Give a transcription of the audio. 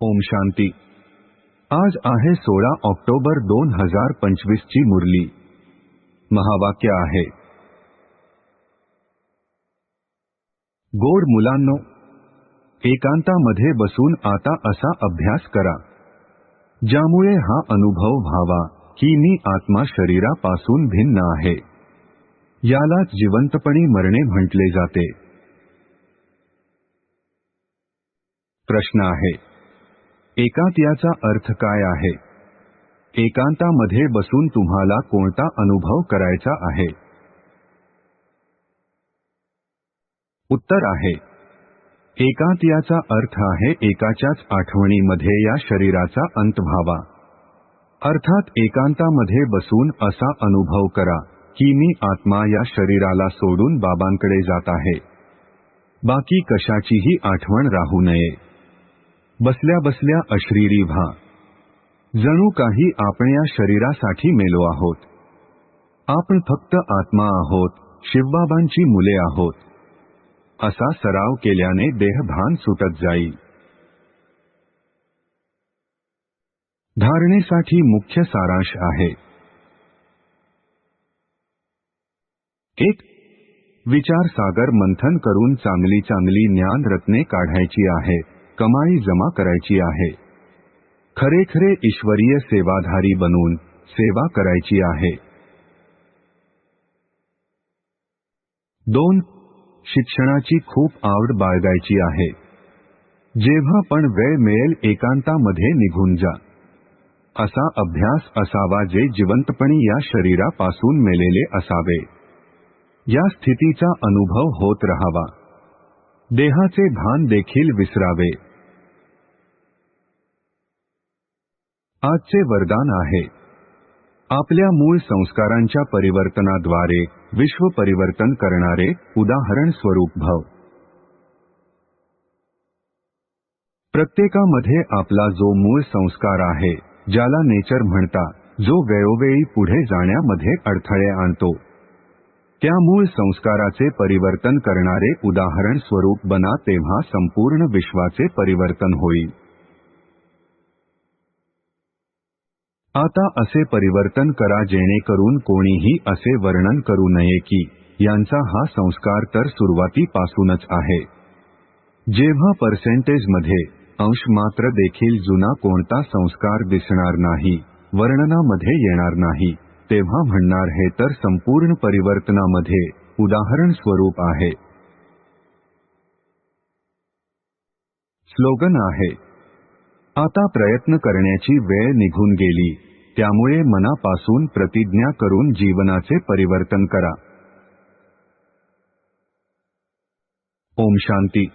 ओम शांति। आज आहे सोळा ऑक्टोबर दोन हज़ार पंचवीस ची मुरली. महावाक्य आहे. गोड मुलांनो, एकांतामध्ये बसून आता असा अभ्यास करा. ज्यामुळे हा अनुभव व्हावा, की मी आत्मा शरीरापासून भिन्न आहे. यालाच जिवंतपणी मरणे म्हटले जाते. प्रश्न आहे. एकांत याचा अर्थ काय आहे? एकांतामध्ये बसून तुम्हाला कोणता अनुभव करायचा आहे? उत्तर आहे. एकांत याचा अर्थ आहे एकाच्याच आठवणीमध्ये या शरीराचा अंत व्हावा अर्थात एकांतामध्ये बसून असा अनुभव करा की मी आत्मा या शरीराला सोडून बाबांकडे जात आहे. बाकी कशाचीही आठवण राहू नये. बसल्या बसल्या अश्रीरी व्हा. जणू काही आपण या शरीरासाठी मेलो आहोत. आपण फक्त आत्मा आहोत शिवबाबांची मुले आहोत. असा सराव केल्याने देहभान सुटत जाईल. धारणेसाठी मुख्य सारांश आहे. एक विचार सागर मंथन करून चांगली चांगली ज्ञान रत्ने काढायची आहे. कमाई जमा करायची आहे. खरे खरे ईश्वरीय सेवाधारी बनून सेवा करायची आहे. दोन शिक्षणाची खूप आवड बाळगायची आहे. जेव्हा पण वेळ मिळेल एकांतामध्ये निघून जा. असा अभ्यास असावा जे जिवंतपणी या शरीरापासून मेलेले असावे. या स्थितीचा अनुभव होत रहावा. देहाचे भान देखील विसरावे. आजचे वरदान आहे. आपल्या मूळ संस्कारांच्या परिवर्तनाद्वारे विश्व परिवर्तन करणारे उदाहरण स्वरूप भव. प्रत्येकामध्ये आपला जो मूळ संस्कार आहे ज्याला नेचर म्हणता जो वेळोवेळी पुढे जाण्यामध्ये अडथळे आणतो. त्या मूळ संस्काराचे परिवर्तन करणारे उदाहरण स्वरूप बना तेव्हा संपूर्ण विश्वाचे परिवर्तन होईल. आता असे परिवर्तन करा जेणेकरून कोणीही असे वर्णन करू नये की यांचा हा संस्कार तर सुरुवातीपासूनच आहे. जेव्हा पर्सेंटेजमध्ये अंश मात्र देखील जुना कोणता संस्कार दिसणार नाही वर्णनामध्ये येणार नाही तेव्हा म्हणणार हे तर संपूर्ण परिवर्तनामध्ये उदाहरण स्वरूप आहे. स्लोगन आहे आता प्रयत्न करण्याची वेळ निघून गेली. त्यामुळे मनापासून प्रतिज्ञा करून जीवनाचे परिवर्तन करा. ओम शांती.